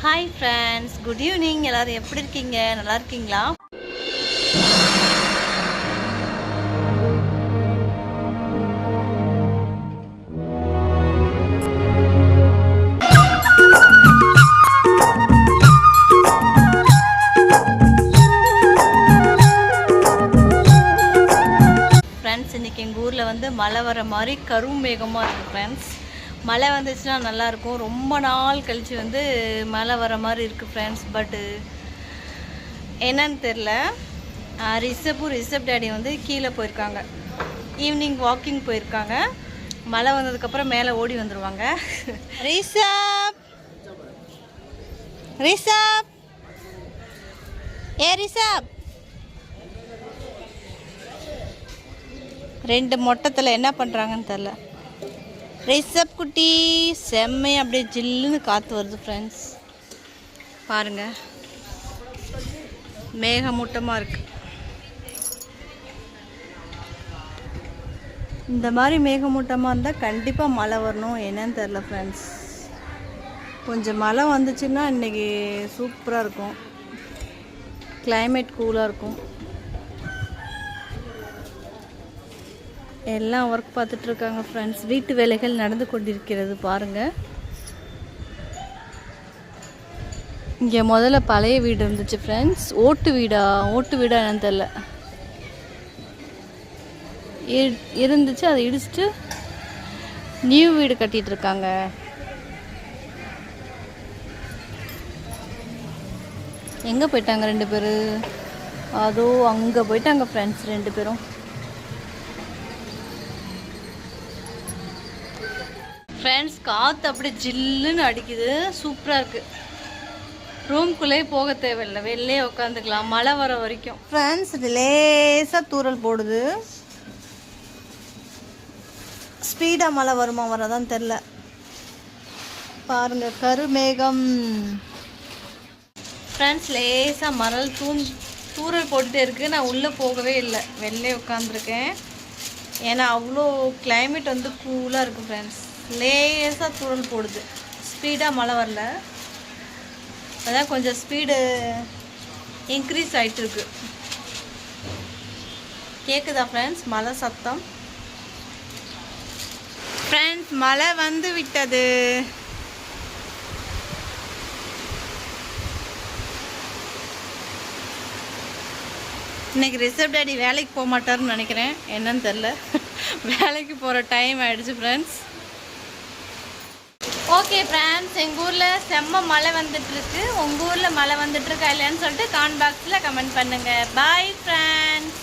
Hi friends good evening எல்லாரும் எப்படி இருக்கீங்க? நல்லா இருக்கீங்களா? ஃப்ரெண்ட்ஸ் இன்றைக்கி எங்கள் ஊரில் வந்து மழை வர மாதிரி கரும் மேகமாக இருக்குது ஃப்ரெண்ட்ஸ் மழை வந்துச்சுன்னா நல்லாயிருக்கும். ரொம்ப நாள் கழித்து வந்து மழை வர மாதிரி இருக்குது ஃப்ரெண்ட்ஸ் பட்டு என்னன்னு தெரில ரிஷப்பும் ரிஷப் டேடி வந்து கீழே போயிருக்காங்க. ஈவினிங் வாக்கிங் போயிருக்காங்க. மழை வந்ததுக்கப்புறம் மேலே ஓடி வந்துடுவாங்க ரிஷப்! ரிஷப்! ஏ ரிஷப்! ரெண்டு மொட்டத்தில் என்ன பண்ணுறாங்கன்னு தெரில ரிஷப் குட்டி செம்மை அப்படியே ஜில்லுன்னு காற்று வருது ஃப்ரெண்ட்ஸ் பாருங்க. மேகமூட்டமாக இருக்கு. இந்த மாதிரி மேகமூட்டமாக இருந்தால் கண்டிப்பாக மழை வரணும் என்னன்னு தெரில ஃப்ரெண்ட்ஸ் கொஞ்சம் மழை வந்துச்சுன்னா இன்றைக்கி சூப்பராக இருக்கும். கிளைமேட் கூலாக இருக்கும். எல்லாம் ஒர்க் பார்த்துட்ருக்காங்க ஃப்ரெண்ட்ஸ் வீட்டு வேலைகள் நடந்து கொண்டிருக்கிறது பாருங்கள் இங்கே முதல்ல பழைய வீடு இருந்துச்சு ஃப்ரெண்ட்ஸ் ஓட்டு வீடா? ஓட்டு வீடா என்னன்னு தெரில இரு- இருந்துச்சு அதை இடிச்சிட்டு நியூ வீடு கட்டிகிட்டு இருக்காங்க எங்கே போயிட்டாங்க ரெண்டு பேர்? அதோ அங்கே போயிட்டாங்க ஃப்ரெண்ட்ஸ் ரெண்டு பேரும். ஃப்ரெண்ட்ஸ் காற்று அப்படியே ஜில்லுன்னு அடிக்குது. சூப்பராக இருக்குது ரூம்குள்ளே போக தேவையில்லை. வெளிலே உட்காந்துக்கலாம். மழை வர வரைக்கும். ஃப்ரெண்ட்ஸ் லேசாக தூறல் போடுது. ஸ்பீடாக மழை வருமா வரதான் தெரில பாருங்க கருமேகம். ஃப்ரெண்ட்ஸ் லேசாக மணல் தூண் தூறல் போட்டுட்டே இருக்குது நான் உள்ளே போகவே இல்லை. வெளிலே உட்காந்துருக்கேன். ஏன்னா அவ்வளோ climate வந்து கூலாக இருக்குது ஃப்ரெண்ட்ஸ் லேசாக தூரல் போடுது. ஸ்பீடாக மழை வரல. அதான் கொஞ்சம் ஸ்பீடு இன்க்ரீஸ் ஆகிட்டு இருக்கு. கேட்குதா ஃப்ரெண்ட்ஸ் மழை சத்தம். ஃப்ரெண்ட்ஸ் மழை வந்து விட்டது. இன்றைக்கி ரிசர்வ் டேடி வேலைக்கு போக மாட்டார்னு நினைக்கிறேன். என்னன்னு தெரில வேலைக்கு போகிற டைம் ஆகிடுச்சு ஃப்ரெண்ட்ஸ் ஓகே ஃப்ரெண்ட்ஸ் எங்கள் ஊரில் செம்ம மழை வந்துட்டுருக்கு உங்கள் ஊரில் மழை வந்துட்டுருக்கா இல்லைன்னு இல்லையான்னு சொல்லிட்டு கான் பாக்ஸில் கமெண்ட் பண்ணுங்கள் பாய் ஃப்ரெண்ட்ஸ்